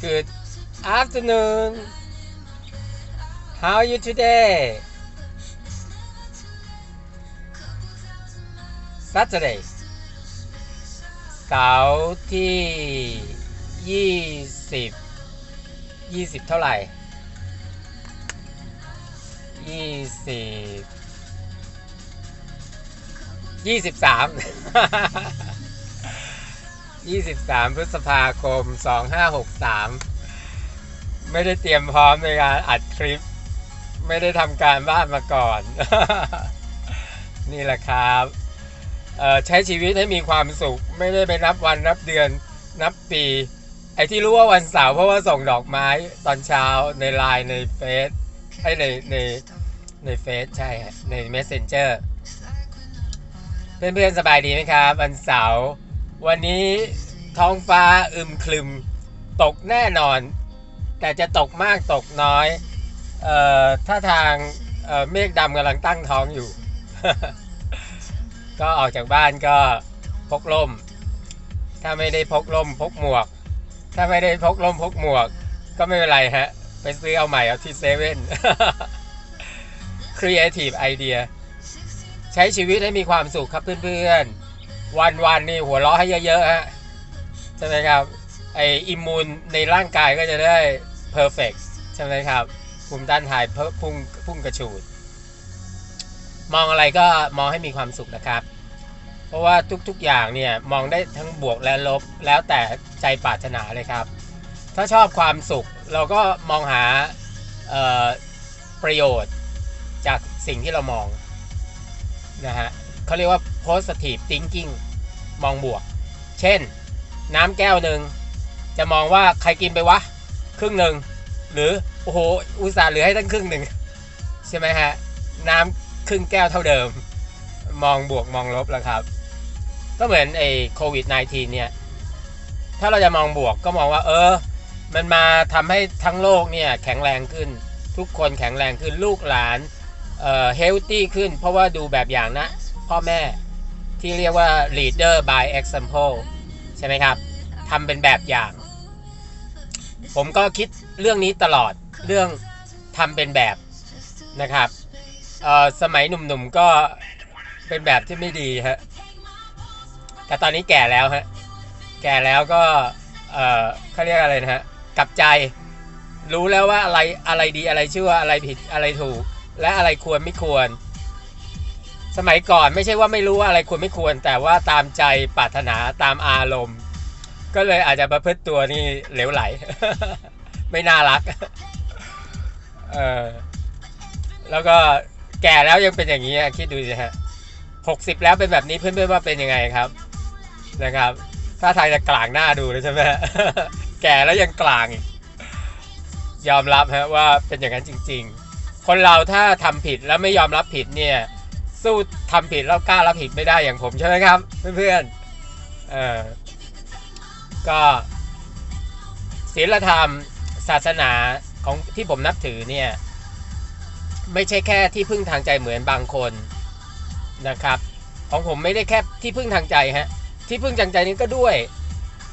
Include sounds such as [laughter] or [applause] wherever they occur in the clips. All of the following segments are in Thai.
Good afternoon. How are you today? Saturday. เสาร์ที่ยี่สิบยี่สิบเท่าไหร่ยี่สิบยี่สิบสาม [laughs] ยี่สิบสามพฤษภาคมสองห้าหกสามไม่ได้เตรียมพร้อมในการอัดคลิป ไม่ได้ทำการบ้านมาก่อน นี่แหละครับใช้ชีวิตให้มีความสุข ไม่ได้ไปนับวันนับเดือนนับปี ไอ้ที่รู้ว่าวันเสาร์เพราะว่าส่งดอกไม้ตอนเช้าในไลน์ในเฟซไอ้ในในในเฟซใช่ฮะใน Messenger เพื่อนๆสบายดีไหมครับ วันเสาร์ วันนี้ท้องฟ้าอึมครึม ตกแน่นอน แต่จะตกมากตกน้อย เอ่อถ้าทางเเมฆดำกำลังตั้งท้องอยู่ ก็ออกจากบ้านก็พกร่ม ถ้าไม่ได้พกร่มพกหมวก ถ้าไม่ได้พกร่มพกหมวก ก็ไม่เป็นไรฮะ ไปซื้อเอาใหม่เอาที่เซเว่น Creative Idea ใช้ชีวิตให้มีความสุขครับเพื่อนๆ วันวันนี่หัวเราะให้เยอะๆฮะใช่ไหมครับไออิมมูนในร่างกายก็จะได้เพอร์เฟกใช่ไหมครับภูมิต้านทานเพิ่มพุ่งพุ่งกระฉูด มองอะไรก็มองให้มีความสุขนะครับ เพราะว่าทุกๆอย่างเนี่ยมองได้ทั้งบวกและลบแล้วแต่ใจปรารถนาเลยครับ ถ้าชอบความสุขเราก็มองหาประโยชน์จากสิ่งที่เรามองนะฮะ เขาเรียกว่า positive thinking มองบวก เช่น น้ำแก้วหนึ่งจะมองว่าใครกินไปวะ ครึ่งหนึ่ง หรือโอ้โหอุตส่าห์เหลือให้ตั้งครึ่งหนึ่งใช่ไหมฮะ น้ำครึ่งแก้วเท่าเดิม มองบวกมองลบแล้วครับ ก็เหมือนไอ้โควิด -19 เนี่ย ถ้าเราจะมองบวกก็มองว่า เออ มันมาทำให้ทั้งโลกเนี่ยแข็งแรงขึ้น ทุกคนแข็งแรงขึ้นลูกหลานเอ่อเฮลตี้ขึ้น เพราะว่าดูแบบอย่างนะ พ่อแม่ที่เรียกว่า leader by example ใช่ไหมครับทำเป็นแบบอย่าง ผมก็คิดเรื่องนี้ตลอดเรื่องทำเป็นแบบนะครับเอ่อสมัยหนุ่มๆก็เป็นแบบที่ไม่ดีฮะแต่ตอนนี้แก่แล้วฮะแก่แล้วก็เอ่อเขาเรียกอะไรนะฮะกลับใจรู้แล้วว่าอะไรอะไรดีอะไรชั่วอะไรผิดอะไรถูก และอะไรควรไม่ควร สมัยก่อนไม่ใช่ว่าไม่รู้ว่าอะไรควรไม่ควร แต่ว่าตามใจปรารถนาตามอารมณ์ ก็เลยอาจจะประพฤติตัวนี่เหลวไหล ไม่น่ารักเออแล้วก็แก่แล้วยังเป็นอย่างนี้คิดดูสิฮะหกสิบแล้วเป็นแบบนี้เพื่อนๆว่าเป็นยังไงครับนะครับ ถ้าทางจะกลางหน้าดูเลยใช่ไหมแก่แล้วยังกลางอีกยอมรับฮะว่าเป็นอย่างนั้นจริง ๆ คนเราถ้าทำผิดแล้วไม่ยอมรับผิดเนี่ย สู้ทำผิดแล้วกล้ารับผิดไม่ได้อย่างผมใช่ไหมครับ เพื่อนๆเออก็ศีลธรรมศาสนาของที่ผมนับถือเนี่ยไม่ใช่แค่ที่พึ่งทางใจเหมือนบางคนนะครับ ของผมไม่ได้แค่ที่พึ่งทางใจฮะที่พึ่งทางใจนี้ก็ด้วย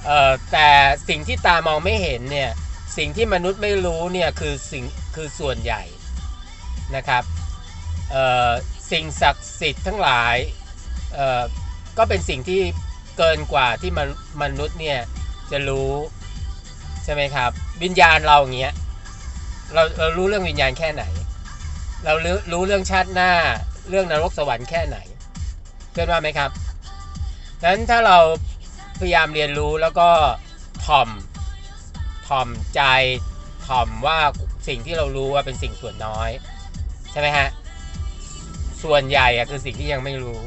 เออแต่สิ่งที่ตามองไม่เห็นเนี่ยสิ่งที่มนุษย์ไม่รู้เนี่ยคือสิ่งคือส่วนใหญ่นะครับเอ่อ สิ่งศักดิ์สิทธิ์ทั้งหลายเอ่อก็เป็นสิ่งที่เกินกว่าที่มนมนุษย์เนี่ยจะรู้ใช่ไหมครับ วิญญาณเราอย่างเงี้ยเราเรารู้เรื่องวิญญาณแค่ไหน เรารู้รู้เรื่องชาติหน้าเรื่องนรกสวรรค์แค่ไหนเพื่อนว่าไหมครับดังนั้นถ้าเราพยายามเรียนรู้แล้วก็ถ่อมถ่อมใจถ่อมว่าสิ่งที่เรารู้ว่าเป็นสิ่งส่วนน้อย ใช่ไหมฮะ ส่วนใหญ่อะคือสิ่งที่ยังไม่รู้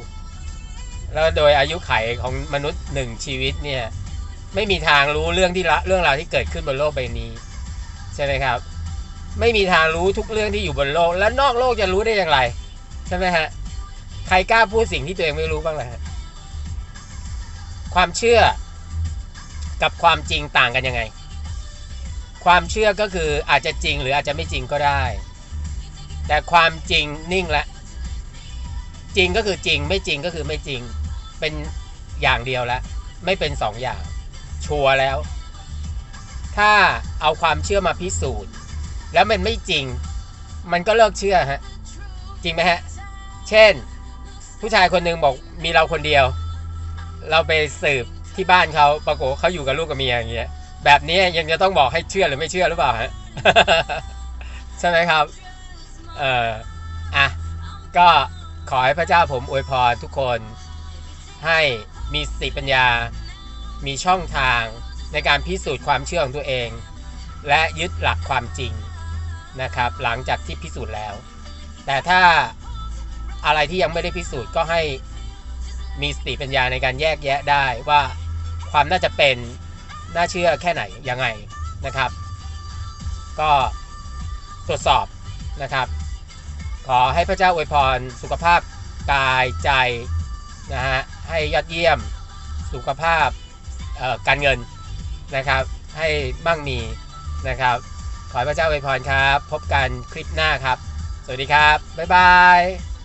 แล้วโดยอายุไขของมนุษย์หนึ่งชีวิตเนี่ย ไม่มีทางรู้เรื่องที่ละเรื่องราวที่เกิดขึ้นบนโลกใบนี้ ใช่ไหมครับ ไม่มีทางรู้ทุกเรื่องที่อยู่บนโลก และนอกโลกจะรู้ได้อย่างไร ใช่ไหมฮะใครกล้าพูดสิ่งที่ตัวเองไม่รู้บ้างล่ะฮะความเชื่อกับความจริงต่างกันยังไง ความเชื่อก็คืออาจจะจริงหรืออาจจะไม่จริงก็ได้ แต่ความจริงนิ่งละ จริงก็คือจริงไม่จริงก็คือไม่จริง เป็นอย่างเดียวแล้วไม่เป็นสองอย่าง ชัวร์แล้ว ถ้าเอาความเชื่อมาพิสูจน์ แล้วมันไม่จริง มันก็เลิกเชื่อฮะจริงไหมฮะ เช่น ผู้ชายคนหนึ่งบอกมีเราคนเดียว เราไปสืบที่บ้านเขาปรากฏเขาอยู่กับลูกกับเมียอย่างเงี้ยแบบนี้ยังจะต้องบอกให้เชื่อหรือไม่เชื่อหรือเปล่าฮะใช่ไหมครับ เอออะ ก็ ขอให้พระเจ้าผมอวยพรทุกคน ให้มีสติปัญญา มีช่องทางในการพิสูจน์ความเชื่อของตัวเอง และยึดหลักความจริงนะครับ หลังจากที่พิสูจน์แล้ว แต่ถ้าอะไรที่ยังไม่ได้พิสูจน์ก็ให้มีสติปัญญาในการแยกแยะได้ว่าความน่าจะเป็นน่าเชื่อแค่ไหนยังไงนะครับ ก็ตรวจสอบนะครับ ขอให้พระเจ้าอวยพรสุขภาพกายใจนะฮะให้ยอดเยี่ยมสุขภาพการเงินนะครับ ให้บั้งมีนะครับ ขอให้พระเจ้าอวยพรครับ พบกันคลิปหน้าครับ สวัสดีครับ บ๊ายบาย